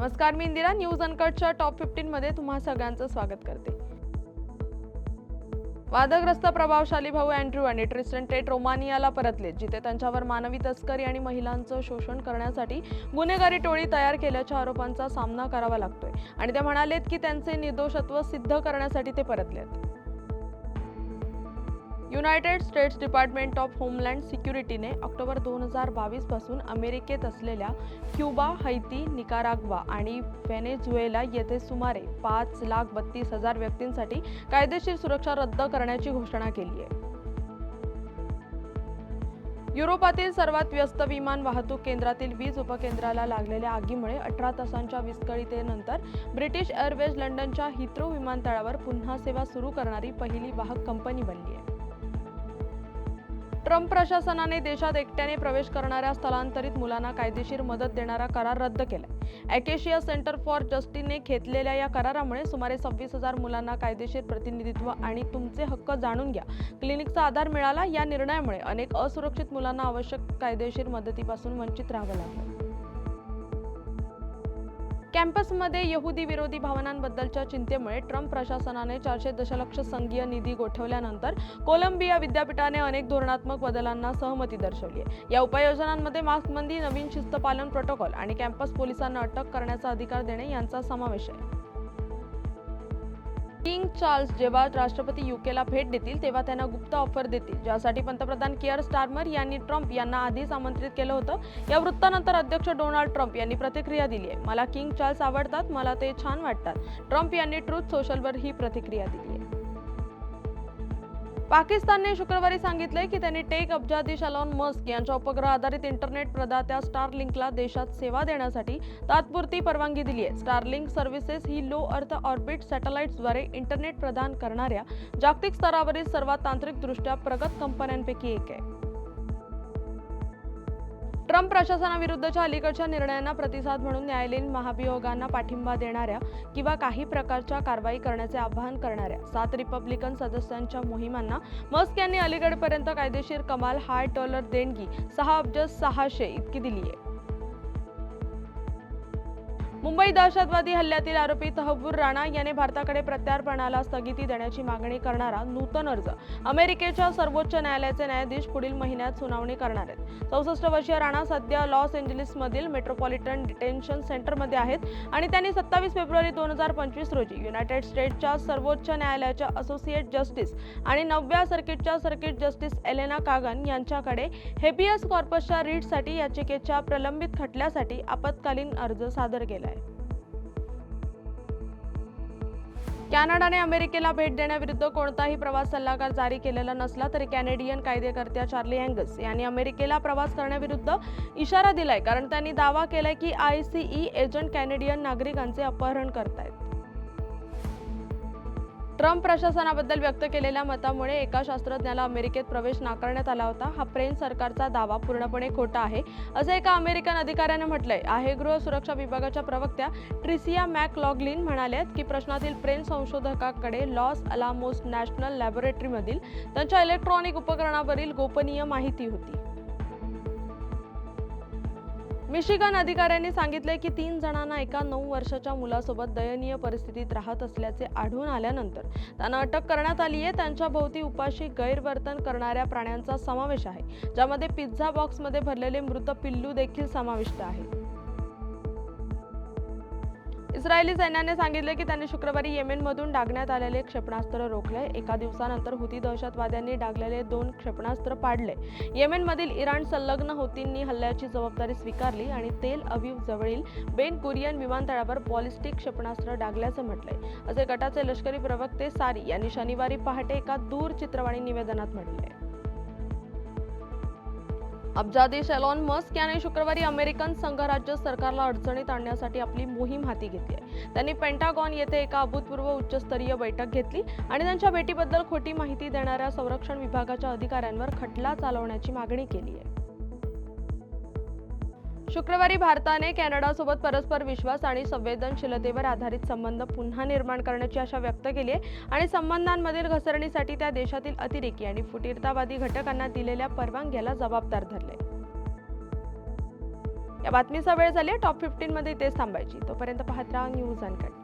नमस्कार मी इंदिरा न्यूज अनकटच्या टॉप फिफ्टीन मध्ये तुम्हा सगळ्यांचं स्वागत करते. वादग्रस्त प्रभावशाली भाऊ अँड्र्यू आणि ट्रिस्टन टेट रोमानियाला परतले जिथे त्यांच्यावर मानवी तस्करी आणि महिलांचं शोषण करण्यासाठी गुन्हेगारी टोळी तयार केल्याच्या आरोपांचा सामना करावा लागतोय. आणि ते म्हणालेत की त्यांचे निर्दोषत्व सिद्ध करण्यासाठी ते परतलेत. United States Department of Homeland सिक्युरिटीने October दोन हजार बावीसपासून अमेरिकेत असलेल्या क्युबा हैती निकाराग्वा आणि व्हेनेझुएला येथे सुमारे पाच लाख बत्तीस हजार व्यक्तींसाठी कायदेशीर सुरक्षा रद्द करण्याची घोषणा केली आहे युरोपातील सर्वात व्यस्त विमान वाहतूक केंद्रातील वीज उपकेंद्राला लागलेल्या आगीमुळे अठरा तासांच्या विस्कळीतेनंतर ब्रिटिश एअरवेज लंडनच्या हिथ्रो विमानतळावर पुन्हा सेवा सुरू करणारी पहिली वाहक कंपनी बनली आहे ट्रम्प प्रशासनाने देशात एकट्याने प्रवेश करणाऱ्या स्थलांतरित मुलांना कायदेशीर मदत देणारा करार रद्द केलाय. ॲकेशिया सेंटर फॉर जस्टिसने घेतलेल्या या करारामुळे सुमारे सव्वीस हजार मुलांना कायदेशीर प्रतिनिधित्व आणि तुमचे हक्क जाणून घ्या. क्लिनिकचा आधार मिळाला या निर्णयामुळे अनेक असुरक्षित मुलांना आवश्यक कायदेशीर मदतीपासून वंचित राहावं लागलं. कॅम्पसमध्ये यहुदी विरोधी भावनांबद्दलच्या चिंतेमुळे ट्रम्प प्रशासनाने चारशे दशलक्ष संघीय निधी गोठवल्यानंतर कोलंबिया विद्यापीठाने अनेक धोरणात्मक बदलांना सहमती दर्शवली आहे. या उपाययोजनांमध्ये मास्कबंदी नवीन शिस्तपालन प्रोटोकॉल आणि कॅम्पस पोलिसांना अटक करण्याचा अधिकार देणे यांचा समावेश आहे. किंग चार्ल्स जेव्हा राष्ट्रपती युकेला भेट देतील तेव्हा त्यांना गुप्त ऑफर देतील. ज्यासाठी पंतप्रधान केअर स्टार्मर यांनी ट्रम्प यांना आधीच आमंत्रित केलं होतं. या वृत्तानंतर अध्यक्ष डोनाल्ड ट्रम्प यांनी प्रतिक्रिया दिली आहे. मला किंग चार्ल्स आवडतात मला ते छान वाटतात. ट्रम्प यांनी ट्रूथ सोशलवर ही प्रतिक्रिया दिली आहे. पाकिस्तानने शुक्रवारी सांगितले की त्यांनी टेक अब्जाधीश अलॉन मस्क यांच्या उपग्रह आधारित इंटरनेट प्रदात्या स्टारलिंकला देशात सेवा देण्यासाठी तात्पुरती परवानगी दिली आहे स्टारलिंक सर्व्हिसेस ही लो अर्थ ऑर्बिट सॅटेलाइट्सद्वारे इंटरनेट प्रदान करणाऱ्या जागतिक स्तरावरील सर्वात तांत्रिकदृष्ट्या प्रगत कंपन्यांपैकी एक आहे. ट्रम्प प्रशासनाविरुद्धच्या अलीकडच्या निर्णयांना प्रतिसाद म्हणून न्यायालयीन महाभियोगांना पाठिंबा देणाऱ्या किंवा काही प्रकारच्या कारवाई करण्याचे आवाहन करणाऱ्या सात रिपब्लिकन सदस्यांच्या मोहिमांना मस्क यांनी अलीकडपर्यंत कायदेशीर कमाल हाय डॉलर देणगी सहा अब्ज सहाशे इतकी दिली आहे मुंबई दहशतवादी हल्ल्यातील आरोपी तहबूर राणा याने भारताकडे प्रत्यार्पणाला स्थगिती देण्याची मागणी करणारा नूतन अर्ज. अमेरिकेच्या सर्वोच्च न्यायालयाचे न्यायाधीश पुढील महिन्यात सुनावणी करणार आहेत. चौसष्ट वर्षीय राणा सध्या लॉस एंजलिसमधील मेट्रोपॉलिटन डिटेन्शन सेंटरमध्ये आहेत आणि त्यांनी सत्तावीस फेब्रुवारी दोन हजार पंचवीस रोजी युनायटेड स्टेट्सच्या सर्वोच्च न्यायालयाच्या असोसिएट जस्टिस आणि नवव्या सर्किटच्या सर्किट जस्टिस एलेना कागन यांच्याकडे हेबियस कॉर्पसच्या रीटसाठी याचिकेच्या प्रलंबित खटल्यासाठी आपत्कालीन अर्ज सादर केला कॅनडाने अमेरिकेला भेट देण्याविरुद्ध कोणताही प्रवास सल्लागार जारी केलेला नसला तरी कॅनेडियन कायदेकर्त्या चार्ली अँगस यांनी अमेरिकेला प्रवास करण्याविरुद्ध इशारा दिलाय कारण त्यांनी दावा केलाय की I C E agent Canadian नागरिकांचे अपहरण करतायत. ट्रम्प प्रशासनाबद्दल व्यक्त केलेल्या मतामुळे एका शास्त्रज्ञाला अमेरिकेत प्रवेश नाकारण्यात आला होता. हा फ्रेंच सरकारचा दावा पूर्णपणे खोटा आहे असं एका अमेरिकन अधिकाऱ्याने म्हटलंय. आहे गृह सुरक्षा विभागाच्या प्रवक्त्या ट्रिसिया मॅक लॉगलिन म्हणाल्यात की प्रश्नातील फ्रेंच संशोधकाकडे लॉस अलामोस नॅशनल लॅबोरेटरीमधील त्यांच्या इलेक्ट्रॉनिक उपकरणावरील गोपनीय माहिती होती. मिशिगन अधिकाऱ्यांनी सांगितले की तीन जणांना एका नऊ वर्षाच्या मुलासोबत दयनीय परिस्थितीत राहत असल्याचे आढळून आल्यानंतर त्यांना अटक करण्यात आली आहे त्यांच्या भोवती उपाशी गैरवर्तन करणाऱ्या प्राण्यांचा समावेश आहे ज्यामध्ये पिझ्झा बॉक्समध्ये भरलेले मृत पिल्लू देखील समाविष्ट आहे इस्रायली सैन्याने सांगितले की त्यांनी शुक्रवारी येमेनमधून डागण्यात आलेले क्षेपणास्त्र रोखले. एका दिवसानंतर हुती दहशतवाद्यांनी डागलेले दोन क्षेपणास्त्र पाडले. येमेनमधील इराण संलग्न होतींनी हल्ल्याची जबाबदारी स्वीकारली आणि तेल अवीव जवळील बेन कुरियन विमानतळावर बॉलिस्टिक क्षेपणास्त्र डागल्याचं म्हटलंय असे गटाचे लष्करी प्रवक्ते सारी यांनी शनिवारी पहाटे एका दूरचित्रवाणी निवेदनात म्हटले. अब्जाधीश एलॉन मस्क याने शुक्रवारी अमेरिकन संघराज्य सरकारला अडचणीत आणण्यासाठी आपली मोहीम हाती घेतली आहे. त्यांनी पेंटागॉन येथे एका अभूतपूर्व उच्चस्तरीय बैठक घेतली आणि त्यांच्या भेटीबद्दल खोटी माहिती देणाऱ्या संरक्षण विभागाच्या अधिकाऱ्यांवर खटला चालवण्याची मागणी केली आहे. शुक्रवारी भारताने कॅनडासोबत परस्पर विश्वास आणि संवेदनशीलतेवर आधारित संबंध पुन्हा निर्माण करण्याची आशा व्यक्त केली आहे. आणि संबंधांमधील घसरणीसाठी त्या देशातील अतिरेकी आणि फुटीरतावादी घटकांना दिलेल्या परवानग्याला जबाबदार धरले. या बातमीचा वेळ झाली टॉप फिफ्टीन मध्ये तेच थांबायची. तोपर्यंत पाहत राहा न्यूज अनकट.